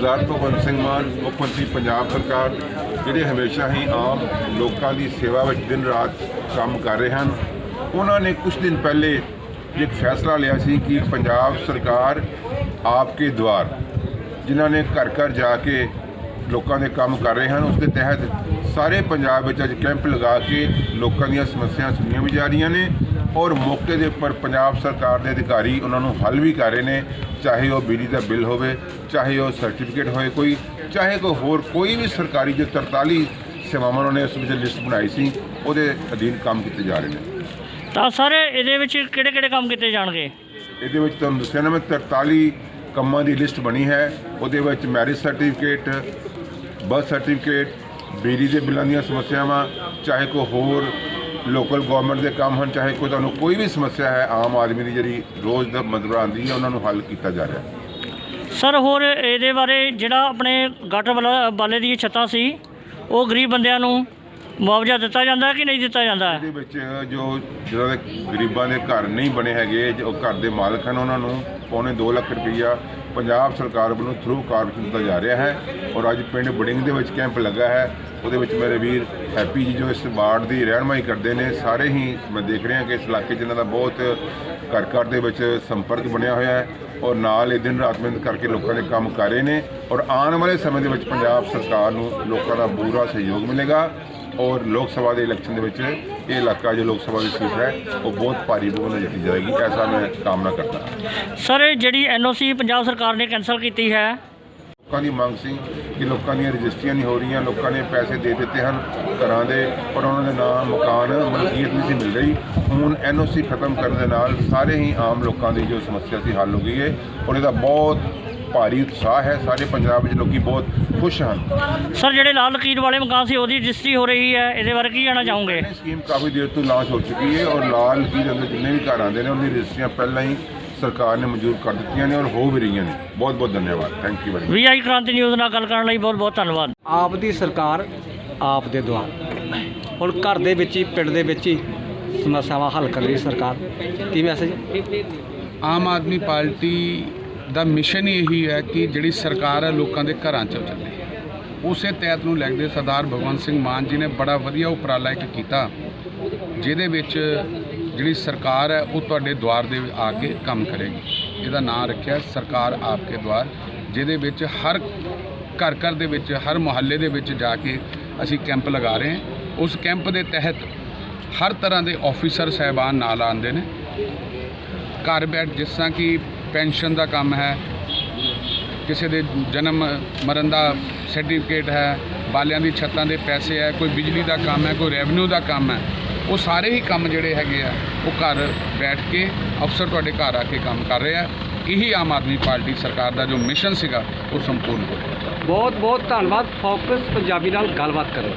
ਸਰਦਾਰ ਭਗਵੰਤ ਸਿੰਘ ਮਾਨ, ਮੁੱਖ ਮੰਤਰੀ ਪੰਜਾਬ ਸਰਕਾਰ, ਜਿਹੜੇ ਹਮੇਸ਼ਾ ਹੀ ਆਮ ਲੋਕਾਂ ਦੀ ਸੇਵਾ ਵਿੱਚ ਦਿਨ ਰਾਤ ਕੰਮ ਕਰ ਰਹੇ ਹਨ, ਉਹਨਾਂ ਨੇ ਕੁਝ ਦਿਨ ਪਹਿਲੇ ਇੱਕ ਫੈਸਲਾ ਲਿਆ ਸੀ ਕਿ ਪੰਜਾਬ ਸਰਕਾਰ ਆਪਕੇ ਦੁਆਰ ਜਿਨ੍ਹਾਂ ਨੇ ਘਰ ਘਰ ਜਾ ਕੇ ਲੋਕਾਂ ਦੇ ਕੰਮ ਕਰ ਰਹੇ ਹਨ ਉਸ ਦੇ ਤਹਿਤ ਸਾਰੇ ਪੰਜਾਬ ਵਿੱਚ ਅੱਜ ਕੈਂਪ ਲਗਾ ਕੇ ਲੋਕਾਂ ਦੀਆਂ ਸਮੱਸਿਆਵਾਂ ਸੁਣੀਆਂ ਵੀ ਜਾ ਰਹੀਆਂ ਨੇ ਔਰ ਮੌਕੇ ਦੇ ਉੱਪਰ ਪੰਜਾਬ ਸਰਕਾਰ ਦੇ ਅਧਿਕਾਰੀ ਉਹਨਾਂ ਨੂੰ ਹੱਲ ਵੀ ਕਰ ਰਹੇ ਨੇ ਚਾਹੇ ਉਹ ਬਿਜਲੀ ਦਾ ਬਿੱਲ ਹੋਵੇ ਚਾਹੇ ਉਹ ਸਰਟੀਫਿਕੇਟ ਹੋਏ ਕੋਈ ਚਾਹੇ ਕੋਈ ਹੋਰ ਕੋਈ ਵੀ ਸਰਕਾਰੀ ਜੋ 43 ਸੇਵਾਵਾਂ ਉਹਨਾਂ ਨੇ ਉਸ ਵਿੱਚ ਲਿਸਟ ਬਣਾਈ ਸੀ ਉਹਦੇ ਅਧੀਨ ਕੰਮ ਕੀਤੇ ਜਾ ਰਹੇ ਨੇ। ਤਾਂ ਸਰ ਇਹਦੇ ਵਿੱਚ ਕਿਹੜੇ ਕਿਹੜੇ ਕੰਮ ਕੀਤੇ ਜਾਣਗੇ? ਇਹਦੇ ਵਿੱਚ ਤੁਹਾਨੂੰ ਦੱਸਿਆ ਨਾ ਮੈਂ 43 ਕੰਮਾਂ ਦੀ ਲਿਸਟ ਬਣੀ ਹੈ ਉਹਦੇ ਵਿੱਚ ਮੈਰਿਜ ਸਰਟੀਫਿਕੇਟ ਬਰਥ ਸਰਟੀਫਿਕੇਟ ਬਿਜਲੀ ਦੇ ਬਿੱਲਾਂ ਦੀਆਂ ਸਮੱਸਿਆਵਾਂ ਚਾਹੇ ਕੋਈ ਹੋਰ ਲੋਕਲ ਗਵਰਨਮੈਂਟ ਦੇ ਕੰਮ ਹਨ ਚਾਹੇ ਕੋਈ ਤੁਹਾਨੂੰ ਕੋਈ ਵੀ ਸਮੱਸਿਆ ਹੈ ਆਮ ਆਦਮੀ ਦੀ ਜਿਹੜੀ ਰੋਜ਼ ਦਾ ਮਤਲਬ ਆਉਂਦੀ ਹੈ ਉਹਨਾਂ ਨੂੰ ਹੱਲ ਕੀਤਾ ਜਾ ਰਿਹਾ ਹੈ। ਸਰ ਹੋਰ ਇਹਦੇ ਬਾਰੇ ਜਿਹੜਾ ਆਪਣੇ ਗਟਰ ਵਾਲਾ- ਵਾਲੇ ਦੀਆਂ ਛੱਤਾਂ ਸੀ ਉਹ ਗਰੀਬ ਬੰਦਿਆਂ ਨੂੰ ਮੁਆਵਜ਼ਾ ਦਿੱਤਾ ਜਾਂਦਾ ਕਿ ਨਹੀਂ ਦਿੱਤਾ ਜਾਂਦਾ ਇਹਦੇ ਵਿੱਚ ਜੋ ਜਿਹਨਾਂ ਦੇ ਗਰੀਬਾਂ ਦੇ ਘਰ ਨਹੀਂ ਬਣੇ ਹੈਗੇ ਜੋ ਘਰ ਦੇ ਮਾਲਕ ਹਨ ਉਹਨਾਂ ਨੂੰ ਪੌਣੇ 2 ਲੱਖ ਰੁਪਈਆ ਪੰਜਾਬ ਸਰਕਾਰ ਵੱਲੋਂ ਥਰੂ ਕਾਰਪੋਰੇਸ਼ਨ ਦਿੱਤਾ ਜਾ ਰਿਹਾ ਹੈ ਔਰ ਅੱਜ ਪਿੰਡ ਬੜਿੰਗ ਦੇ ਵਿੱਚ ਕੈਂਪ ਲੱਗਾ ਹੈ। ਉਹਦੇ ਵਿੱਚ ਮੇਰੇ ਵੀਰ ਹੈਪੀ ਜੀ ਜੋ ਇਸ ਵਾਰਡ ਦੀ ਰਹਿਨਮਾਈ ਕਰਦੇ ਨੇ, ਸਾਰੇ ਹੀ ਮੈਂ ਦੇਖ ਰਿਹਾ ਕਿ ਇਸ ਇਲਾਕੇ 'ਚ ਇਹਨਾਂ ਦਾ ਬਹੁਤ ਘਰ ਘਰ ਦੇ ਵਿੱਚ ਸੰਪਰਕ ਬਣਿਆ ਹੋਇਆ ਹੈ ਔਰ ਨਾਲ ਇਹ ਦਿਨ ਰਾਤ ਮਿਹਨਤ ਕਰਕੇ ਲੋਕਾਂ ਦੇ ਕੰਮ ਕਰ ਰਹੇ ਨੇ ਔਰ ਆਉਣ ਵਾਲੇ ਸਮੇਂ ਦੇ ਵਿੱਚ ਪੰਜਾਬ ਸਰਕਾਰ ਨੂੰ ਲੋਕਾਂ ਦਾ ਪੂਰਾ ਸਹਿਯੋਗ ਮਿਲੇਗਾ ਔਰ ਲੋਕ ਸਭਾ ਦੇ ਇਲੈਕਸ਼ਨ ਦੇ ਵਿੱਚ ਇਹ ਇਲਾਕਾ ਜੋ ਲੋਕ ਸਭਾ ਦੀ ਸੀਟ ਹੈ, ਉਹ ਬਹੁਤ ਭਾਰੀ ਬਹੁਮਤ ਨਾਲ ਜਿੱਤੀ ਜਾਏਗੀ। ਐਸਾ ਮੈਂ ਕਾਮਨਾ ਕਰਦਾ ਹਾਂ। ਸਰ ਇਹ ਜਿਹੜੀ ਐਨਓਸੀ ਪੰਜਾਬ ਸਰਕਾਰ ਨੇ ਕੈਂਸਲ ਕੀਤੀ ਹੈ। ਲੋਕਾਂ ਦੀ ਮੰਗ ਸੀ ਕਿ ਲੋਕਾਂ ਦੀਆਂ ਰਜਿਸਟਰੀਆਂ ਨਹੀਂ ਹੋ ਰਹੀਆਂ ਲੋਕਾਂ ਨੇ ਪੈਸੇ ਦੇ ਦਿੱਤੇ ਹਨ ਘਰਾਂ ਦੇ ਪਰ ਉਹਨਾਂ ਦੇ ਨਾਮ ਮਕਾਨ ਮਲਕੀਅਤ ਨਹੀਂ ਸੀ ਮਿਲ ਰਹੀ। ਹੁਣ ਐਨਓਸੀ ਖਤਮ ਕਰਨ ਦੇ ਨਾਲ ਸਾਰੇ ਹੀ ਆਮ ਲੋਕਾਂ ਦੀ ਜੋ ਸਮੱਸਿਆ ਸੀ ਹੱਲ ਹੋ ਗਈ ਹੈ ਔਰ ਇਹਦਾ ਬਹੁਤ ਭਾਰੀ ਉਤਸ਼ਾਹ ਹੈ। ਸਾਰੇ ਪੰਜਾਬ ਵਿੱਚ ਲੋਕੀ ਬਹੁਤ ਖੁਸ਼ ਹਨ। ਸਰ ਜਿਹੜੇ ਲਾਲ ਲਕੀਰ ਵਾਲੇ ਮਕਾਨ ਸੀ ਉਹਦੀ ਰਜਿਸਟਰੀ ਹੋ ਰਹੀ ਹੈ। ਇਹਦੇ ਬਾਰੇ ਕੀ ਕਹਿਣਾ ਚਾਹੋਗੇ? ਇਹ ਸਕੀਮ ਕਾਫੀ ਦੇਰ ਤੋਂ ਲਾਂਚ ਹੋ ਚੁੱਕੀ ਹੈ ਔਰ ਲਾਲ ਦੇ ਅੰਦਰ ਜਿੰਨੇ ਵੀ ਘਰ ਆਉਂਦੇ ਨੇ ਉਹਨਾਂ ਦੀ ਰਜਿਸਟਰੀਆਂ ਪਹਿਲਾਂ ਹੀ ਸਰਕਾਰ ਨੇ ਮਨਜ਼ੂਰ ਕਰ ਦਿੱਤੀਆਂ ਨੇ ਔਰ ਹੋ ਵੀ ਰਹੀਆਂ ਨੇ। ਬਹੁਤ ਬਹੁਤ ਧੰਨਵਾਦ। Thank you very VI Kranti news ਨਾਲ ਗੱਲ ਕਰਨ ਲਈ ਬਹੁਤ ਬਹੁਤ ਧੰਨਵਾਦ। ਆਪ ਦੀ ਸਰਕਾਰ ਆਪ ਦੇ ਦੁਆਰ। ਹੁਣ ਘਰ ਦੇ ਵਿੱਚ ਹੀ ਪਿੰਡ ਦੇ ਵਿੱਚ ਹੀ ਸਮੱਸਿਆਵਾਂ ਹੱਲ ਕਰ ਰਹੀ ਸਰਕਾਰ। ਕੀ ਮੈਸੇਜ ਆਮ ਆਦਮੀ ਪਾਰਟੀ ਦਾ ਮਿਸ਼ਨ ਹੀ ਇਹੀ ਹੈ ਕਿ ਜਿਹੜੀ ਸਰਕਾਰ ਹੈ ਲੋਕਾਂ ਦੇ ਘਰਾਂ 'ਚ ਚੱਲੇ। ਉਸੇ ਤਹਿਤ ਨੂੰ ਲੱਗਦੇ ਸਰਦਾਰ ਭਗਵੰਤ ਸਿੰਘ ਮਾਨ ਜੀ ਨੇ ਬੜਾ ਵਧੀਆ ਉਪਰਾਲਾ ਇੱਕ ਕੀਤਾ ਜਿਹਦੇ ਵਿੱਚ ਜਿਹੜੀ ਸਰਕਾਰ ਹੈ, ਉਹ ਤੁਹਾਡੇ ਦੁਆਰ ਦੇ ਆ ਕੇ ਕੰਮ ਕਰੇਗੀ। ਇਹਦਾ ਨਾਮ ਰੱਖਿਆ ਸਰਕਾਰ ਆਪਕੇ ਦੁਆਰ, ਜਿਹਦੇ ਵਿੱਚ ਹਰ ਘਰ ਘਰ ਦੇ ਵਿੱਚ, ਹਰ ਮੁਹੱਲੇ ਦੇ ਵਿੱਚ ਜਾ ਕੇ ਅਸੀਂ ਕੈਂਪ ਲਗਾ ਰਹੇ ਹਾਂ। ਉਸ ਕੈਂਪ ਦੇ ਤਹਿਤ ਹਰ ਤਰ੍ਹਾਂ ਦੇ ਆਫੀਸਰ ਸਹਿਬਾਨ ਨਾਲ ਆਉਂਦੇ ਨੇ। ਘਰ ਬੈਠ ਜਿਸ ਤਰ੍ਹਾਂ ਕਿ ਪੈਨਸ਼ਨ ਦਾ ਕੰਮ ਹੈ, ਕਿਸੇ ਦੇ ਜਨਮ ਮਰਨ ਦਾ ਸਰਟੀਫਿਕੇਟ ਹੈ, ਬਾਲਿਆਂ ਦੀ ਛੱਤਾਂ ਦੇ ਪੈਸੇ ਹੈ, ਕੋਈ ਬਿਜਲੀ ਦਾ ਕੰਮ ਹੈ, ਕੋਈ ਰੈਵਨਿਊ ਦਾ ਕੰਮ ਹੈ। ਉਹ ਸਾਰੇ ਹੀ ਕੰਮ ਜਿਹੜੇ ਹੈਗੇ ਆ, ਉਹ ਘਰ ਬੈਠ ਕੇ ਅਫਸਰ ਤੁਹਾਡੇ ਘਰ ਆ ਕੇ ਕੰਮ ਕਰ ਰਿਹਾ ਇਹੀ ਆਮ ਆਦਮੀ ਪਾਰਟੀ ਸਰਕਾਰ ਦਾ ਜੋ ਮਿਸ਼ਨ ਸੀਗਾ, ਉਹ ਸੰਪੂਰਨ ਹੋ ਰਿਹਾ ਬਹੁਤ ਬਹੁਤ ਧੰਨਵਾਦ, ਫੋਕਸ ਪੰਜਾਬੀ ਨਾਲ ਗੱਲਬਾਤ ਕਰੋ